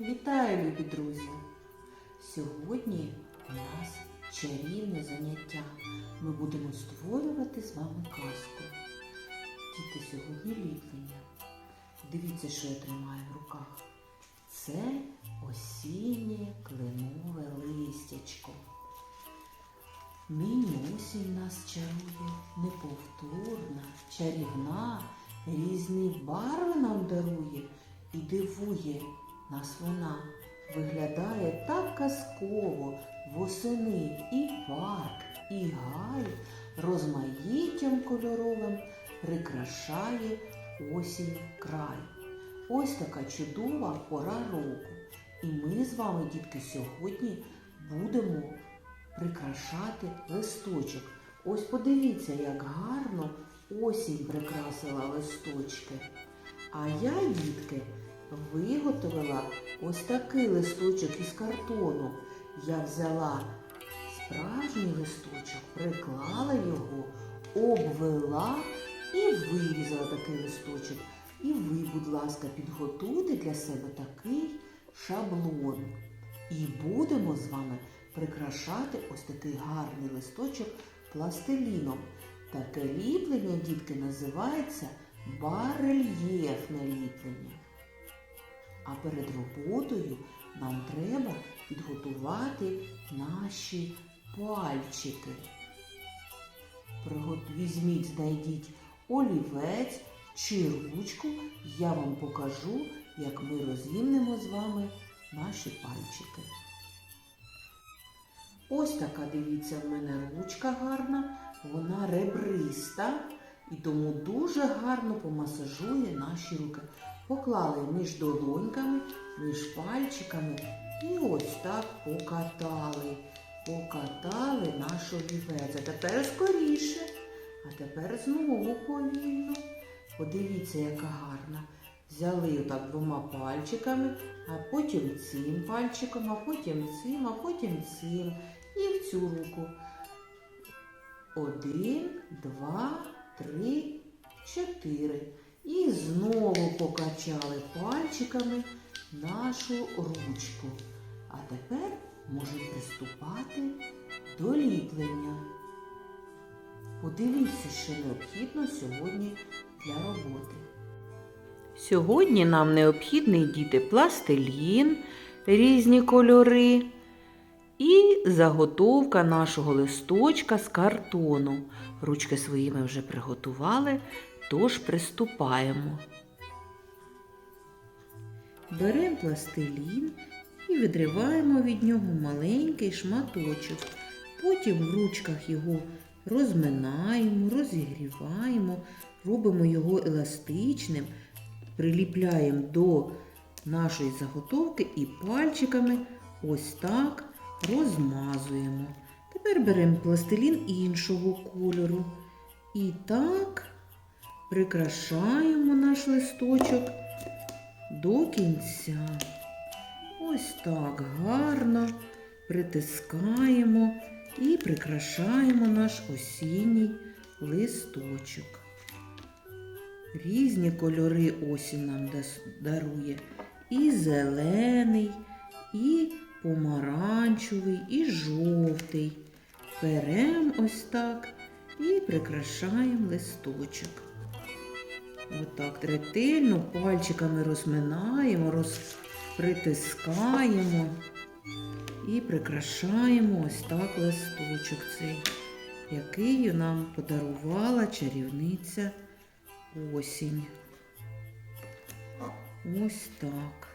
Вітаю, любі друзі! Сьогодні у нас чарівне заняття. Ми будемо створювати з вами казку. Діти сьогодні ліплення. Дивіться, що я тримаю в руках. Це осіннє кленове листячко. Нині осінь нас чарує, неповторна, чарівна, різні барви нам дарує і дивує нас вона. Виглядає так казково, восени і парк, і гай розмаїттям кольоровим прикрашає осінь край. Ось така чудова пора року. І ми з вами, дітки, сьогодні будемо прикрашати листочок. Ось подивіться, як гарно осінь прикрасила листочки. А я, дітки, виготовила ось такий листочок із картону. Я взяла справжній листочок, приклала його, обвела і вирізала такий листочок. І ви, будь ласка, підготуйте для себе такий шаблон. І будемо з вами прикрашати ось такий гарний листочок пластиліном. Таке ліплення, дітки, називається барельєфне ліплення. А перед роботою нам треба підготувати наші пальчики. Візьміть, знайдіть олівець чи ручку, я вам покажу, як ми розімнемо з вами наші пальчики. Ось така, дивіться, в мене ручка гарна, вона ребриста і тому дуже гарно помасажує наші руки. Поклали між долоньками, між пальчиками і ось так покатали. Покатали наш олівець. А тепер скоріше. А тепер знову повільно. Подивіться, яка гарна. Взяли отак двома пальчиками, а потім цим пальчиком, а потім цим, а потім цим. І в цю руку. Один, два, три, чотири. І знову покачали пальчиками нашу ручку. А тепер можемо приступати до ліплення. Подивіться, що необхідно сьогодні для роботи. Сьогодні нам необхідний діти пластилін, різні кольори і заготовка нашого листочка з картону. Ручки свої ми вже приготували, тож приступаємо. Беремо пластилін і відриваємо від нього маленький шматочок. Потім в ручках його розминаємо, розігріваємо, робимо його еластичним, приліпляємо до нашої заготовки і пальчиками ось так розмазуємо. Тепер беремо пластилін іншого кольору. І так прикрашаємо наш листочок до кінця. Ось так гарно притискаємо і прикрашаємо наш осінній листочок. Різні кольори осінь нам дарує. І зелений, і помаранчевий, і жовтий. Беремо ось так і прикрашаємо листочок. Отак ретельно пальчиками розминаємо, розпритискаємо і прикрашаємо ось так листочок цей, який нам подарувала чарівниця осінь. Ось так.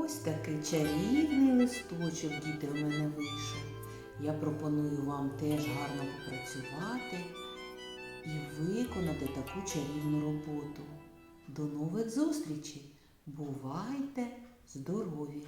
Ось такий чарівний листочок, діти, у мене вийшов. Я пропоную вам теж гарно попрацювати і виконати таку чарівну роботу. До нових зустрічей! Бувайте здорові!